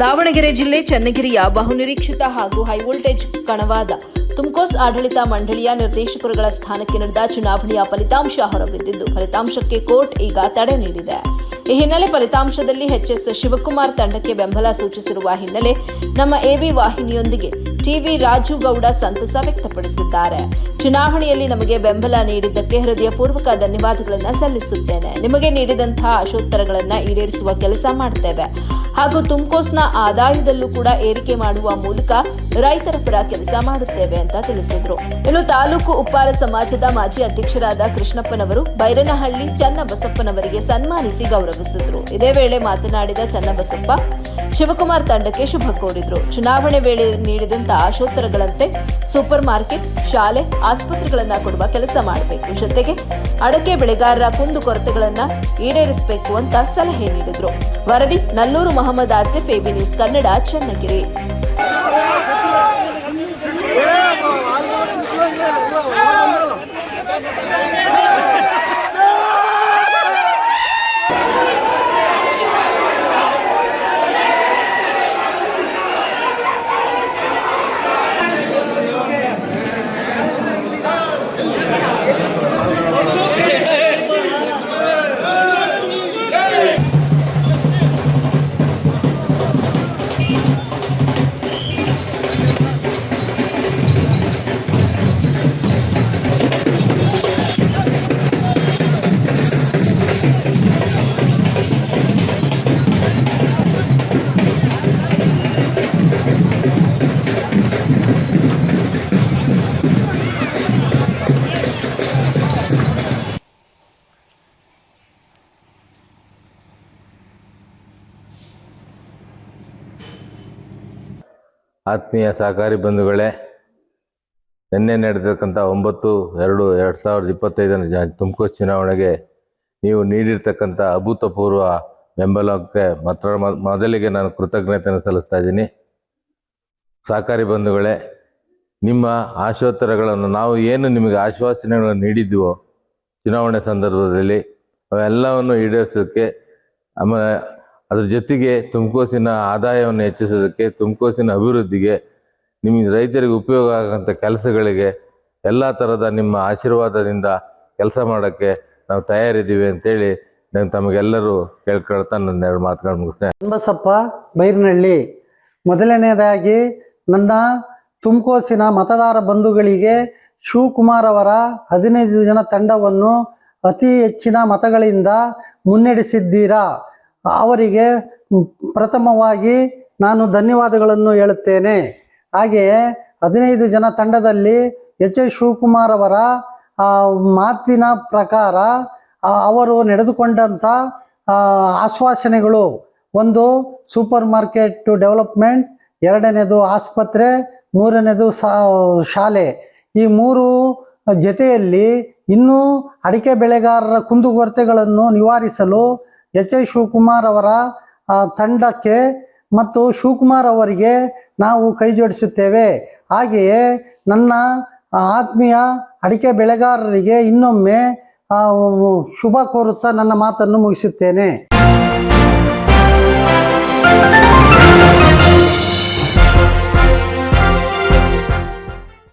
ದಾವಣಗೆರೆ ಜಿಲ್ಲೆ ಚನ್ನಗಿರಿಯ ಬಹುನಿರೀಕ್ಷಿತ ಹಾಗೂ ಹೈವೋಲ್ಟೇಜ್ ಕಣವಾದ ತುಮ್ಕೋಸ್ ಆಡಳಿತ ಮಂಡಳಿಯ ನಿರ್ದೇಶಕರುಗಳ ಸ್ಥಾನಕ್ಕೆ ನಡೆದ ಚುನಾವಣೆಯ ಫಲಿತಾಂಶ ಹೊರಬಿದ್ದಿದ್ದು, ಫಲಿತಾಂಶಕ್ಕೆ ಕೋರ್ಟ್ ಈಗ ತಡೆ ನೀಡಿದೆ. ಈ ಹಿನ್ನೆಲೆ ಫಲಿತಾಂಶದಲ್ಲಿ ಎಚ್ಎಸ್ ಶಿವಕುಮಾರ್ ತಂಡಕ್ಕೆ ಬೆಂಬಲ ಸೂಚಿಸಿರುವ ಹಿನ್ನೆಲೆ ನಮ್ಮ ಎಬಿ ವಾಹಿನಿಯೊಂದಿಗೆ ಟಿವಿ ರಾಜುಗೌಡ ಸಂತಸ ವ್ಯಕ್ತಪಡಿಸಿದ್ದಾರೆ. ಚುನಾವಣೆಯಲ್ಲಿ ನಮಗೆ ಬೆಂಬಲ ನೀಡಿದ್ದಕ್ಕೆ ಹೃದಯಪೂರ್ವಕ ಧನ್ಯವಾದಗಳನ್ನು ಸಲ್ಲಿಸುತ್ತೇನೆ. ನಿಮಗೆ ನೀಡಿದಂತಹ ಆಶೋತ್ತರಗಳನ್ನು ಈಡೇರಿಸುವ ಕೆಲಸ ಮಾಡ್ತೇವೆ. ಹಾಗೂ ತುಮಕೋಸ್ನ ಆದಾಯದಲ್ಲೂ ಕೂಡ ಏರಿಕೆ ಮಾಡುವ ಮೂಲಕ ರೈತರ ಪರ ಕೆಲಸ ಮಾಡುತ್ತೇವೆ ಅಂತ ತಿಳಿಸಿದ್ರು. ಇನ್ನು ತಾಲೂಕು ಉಪ್ಪಾರ ಸಮಾಜದ ಮಾಜಿ ಅಧ್ಯಕ್ಷರಾದ ಕೃಷ್ಣಪ್ಪನವರು ಬೈರನಹಳ್ಳಿ ಚನ್ನಬಸಪ್ಪನವರಿಗೆ ಸನ್ಮಾನಿಸಿ ಗೌರವಿಸಿದ್ರು. ಇದೇ ವೇಳೆ ಮಾತನಾಡಿದ ಚನ್ನಬಸಪ್ಪ ಶಿವಕುಮಾರ್ ತಂಡಕ್ಕೆ ಶುಭ ಕೋರಿದ್ರು. ಚುನಾವಣೆ ವೇಳೆ ನೀಡಿದಂತ ಆಶೋತ್ತರಗಳಂತೆ ಸೂಪರ್ ಮಾರ್ಕೆಟ್ ಶಾಲೆ, ಆಸ್ಪತ್ರೆಗಳನ್ನ ಕೊಡುವ ಕೆಲಸ ಮಾಡಬೇಕು. ಜೊತೆಗೆ ಅಡಕೆ ಬೆಳೆಗಾರರ ಕುಂದು ಕೊರತೆಗಳನ್ನ ಈಡೇರಿಸಬೇಕು ಅಂತ ಸಲಹೆ ನೀಡಿದ್ರು. ವರದಿ, ನಲ್ಲೂರು ಮೊಹಮ್ಮದ್ ಆಸಿಫ್ ಎಬಿ ನ್ಯೂಸ್ ಕನ್ನಡ, ಚನ್ನಗಿರಿ. ಆತ್ಮೀಯ ಸಹಕಾರಿ ಬಂಧುಗಳೇ, ನಿನ್ನೆ ನಡೆದಿರ್ತಕ್ಕಂಥ ಒಂಬತ್ತು, ಎರಡು ಎರಡು ಸಾವಿರದ ಇಪ್ಪತ್ತೈದರ ತುಮಕೂರು ಚುನಾವಣೆಗೆ ನೀವು ನೀಡಿರ್ತಕ್ಕಂಥ ಅಭೂತಪೂರ್ವ ಬೆಂಬಲಕ್ಕೆ ಮಾತ್ರ ಮೊದಲಿಗೆ ನಾನು ಕೃತಜ್ಞತೆಯನ್ನು ಸಲ್ಲಿಸ್ತಾ ಇದ್ದೀನಿ. ಸಹಕಾರಿ ಬಂಧುಗಳೇ, ನಿಮ್ಮ ಆಶೋತ್ತರಗಳನ್ನು ನಾವು ಏನು ನಿಮಗೆ ಆಶ್ವಾಸನೆಗಳನ್ನು ನೀಡಿದ್ದೀವೋ ಚುನಾವಣೆ ಸಂದರ್ಭದಲ್ಲಿ ಅವೆಲ್ಲವನ್ನು ಈಡೇರಿಸೋಕ್ಕೆ ಆಮೇಲೆ ಅದ್ರ ಜೊತೆಗೆ ತುಮಕೋಸಿನ ಆದಾಯವನ್ನು ಹೆಚ್ಚಿಸೋದಕ್ಕೆ ತುಮಕೋಸಿನ ಅಭಿವೃದ್ಧಿಗೆ ನಿಮ್ಮ ರೈತರಿಗೆ ಉಪಯೋಗ ಆಗೋಂಥ ಕೆಲಸಗಳಿಗೆ ಎಲ್ಲ ಥರದ ನಿಮ್ಮ ಆಶೀರ್ವಾದದಿಂದ ಕೆಲಸ ಮಾಡೋಕ್ಕೆ ನಾವು ತಯಾರಿದ್ದೀವಿ ಅಂತೇಳಿ ನಾನು ತಮಗೆಲ್ಲರೂ ಕೇಳ್ಕೊಳ್ತಾ ನನ್ನ ಎರಡು ಮಾತುಗಳು ಮುಗಿಸ್ತೇನೆ. ಬಸಪ್ಪ ಬೈರನಹಳ್ಳಿ. ಮೊದಲನೆಯದಾಗಿ ನನ್ನ ತುಮಕೋಸಿನ ಮತದಾರ ಬಂಧುಗಳಿಗೆ ಶಿವಕುಮಾರ್ ಅವರ ಹದಿನೈದು ಜನ ತಂಡವನ್ನು ಅತಿ ಹೆಚ್ಚಿನ ಮತಗಳಿಂದ ಮುನ್ನಡೆಸಿದ್ದೀರಾ? ಅವರಿಗೆ ಪ್ರಥಮವಾಗಿ ನಾನು ಧನ್ಯವಾದಗಳನ್ನು ಹೇಳುತ್ತೇನೆ. ಹಾಗೆಯೇ ಹದಿನೈದು ಜನ ತಂಡದಲ್ಲಿ ಎಚ್ ಎಸ್ ಶಿವಕುಮಾರ್ ಅವರ ಮಾತಿನ ಪ್ರಕಾರ ಅವರು ನಡೆದುಕೊಂಡಂಥ ಆಶ್ವಾಸನೆಗಳು. ಒಂದು, ಸೂಪರ್ ಮಾರ್ಕೆಟ್ ಡೆವಲಪ್ಮೆಂಟ್, ಎರಡನೇದು ಆಸ್ಪತ್ರೆ, ಮೂರನೇದು ಶಾಲೆ. ಈ ಮೂರು ಜೊತೆಯಲ್ಲಿ ಇನ್ನೂ ಅಡಿಕೆ ಬೆಳೆಗಾರರ ಕುಂದುಕೊರತೆಗಳನ್ನು ನಿವಾರಿಸಲು ಎಚ್ ಐ ಶಿವಕುಮಾರ್ ಅವರ ತಂಡಕ್ಕೆ ಮತ್ತು ಶಿವಕುಮಾರ್ ಅವರಿಗೆ ನಾವು ಕೈ ಜೋಡಿಸುತ್ತೇವೆ. ಹಾಗೆಯೇ ನನ್ನ ಆತ್ಮೀಯ ಅಡಿಕೆ ಬೆಳೆಗಾರರಿಗೆ ಇನ್ನೊಮ್ಮೆ ಶುಭ ಕೋರುತ್ತಾ ನನ್ನ ಮಾತನ್ನು ಮುಗಿಸುತ್ತೇನೆ.